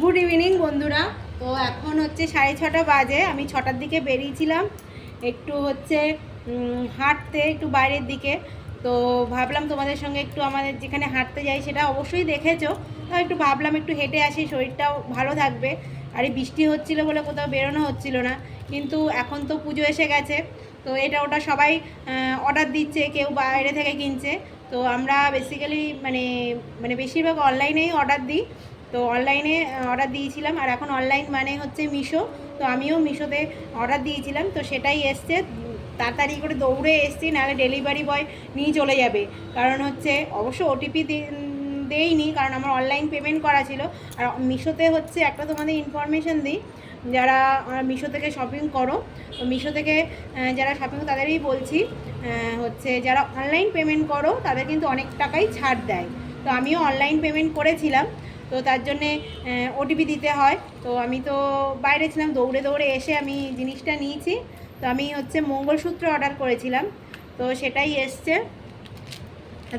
Good evening বন্ধুরা। তো এখন হচ্ছে সাড়ে ছটা বাজে, আমি ছটার দিকে বেরিয়েছিলাম। একটু হচ্ছে হাঁটতে, একটু বাইরের দিকে। তো ভাবলাম তোমাদের সঙ্গে একটু আমাদের যেখানে হাঁটতে যাই সেটা অবশ্যই দেখেছ। তো একটু ভাবলাম একটু হেঁটে আসি, শরীরটাও ভালো থাকবে। আর এই বৃষ্টি হচ্ছিল বলে কোথাও বেরোনো হচ্ছিল না। কিন্তু এখন তো পুজো এসে গেছে। তো এটা ওটা সবাই অর্ডার দিচ্ছে, কেউ বাইরে থেকে কিনছে। তো আমরা বেসিক্যালি মানে মানে বেশিরভাগ অনলাইনেই অর্ডার দিই। তো অনলাইনে অর্ডার দিয়েছিলাম। আর এখন অনলাইন মানে হচ্ছে মিশো। তো আমিও মিশোতে অর্ডার দিয়েছিলাম। তো সেটাই এসছে। তাড়াতাড়ি করে দৌড়ে এসছি, নাহলে ডেলিভারি বয় নিয়ে চলে যাবে। কারণ হচ্ছে অবশ্য ওটিপি দেইনি, কারণ আমার অনলাইন পেমেন্ট করা ছিল। আর মিশোতে হচ্ছে একটা তোমাদের ইনফরমেশন দিই। যারা মিশো থেকে শপিং করো, তো মিশো থেকে যারা শপিং তাদেরই বলছি হচ্ছে যারা অনলাইন পেমেন্ট করো, তাদের কিন্তু অনেক টাকাই ছাড় দেয়। তো আমিও অনলাইন পেমেন্ট করেছিলাম। তো তার জন্যে ওটিপি দিতে হয়। তো আমি তো বাইরে ছিলাম, দৌড়ে দৌড়ে এসে আমি জিনিসটা নিয়েছি। তো আমি হচ্ছে মঙ্গলসূত্র অর্ডার করেছিলাম। তো সেটাই এসছে।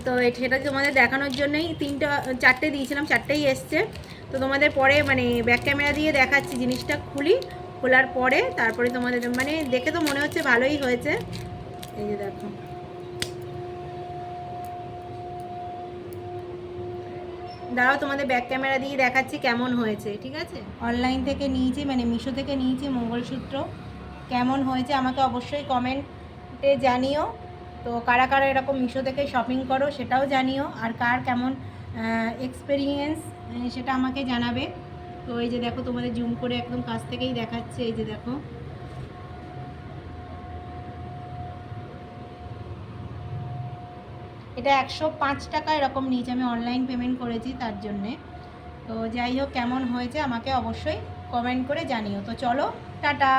তো সেটা তোমাদের দেখানোর জন্যই তিনটা, চারটে দিয়েছিলাম, চারটেই এসছে। তো তোমাদের পরে মানে ব্যাক ক্যামেরা দিয়ে দেখাচ্ছি জিনিসটা খুলি। খোলার পরে তারপরে তোমাদের মানে দেখে তো মনে হচ্ছে ভালোই হয়েছে। এই যে দেখো। দাঁড়াও, তোমাদের ব্যাক ক্যামেরা দিয়ে দেখাচ্ছি কেমন হয়েছে, ঠিক আছে? অনলাইন থেকে নিয়েছি মানে মিশো থেকে নিয়েছি মঙ্গলসূত্র। কেমন হয়েছে আমাকে অবশ্যই কমেন্টে জানিও। তো কারা কারা এরকম মিশো থেকে শপিং করো সেটাও জানিও, আর কার কেমন এক্সপেরিয়েন্স সেটা আমাকে জানাবে। তো এই যে দেখো, তোমাদের জুম করে একদম কাছ থেকেই দেখাচ্ছে, এই যে দেখো। এটা একশো পাঁচ টাকা এরকম নিয়েছে, আমি অনলাইন পেমেন্ট করেছি তার জন্যে। তো যাই হোক, কেমন হয়েছে আমাকে অবশ্যই কমেন্ট করে জানিও। তো চলো, টাটা!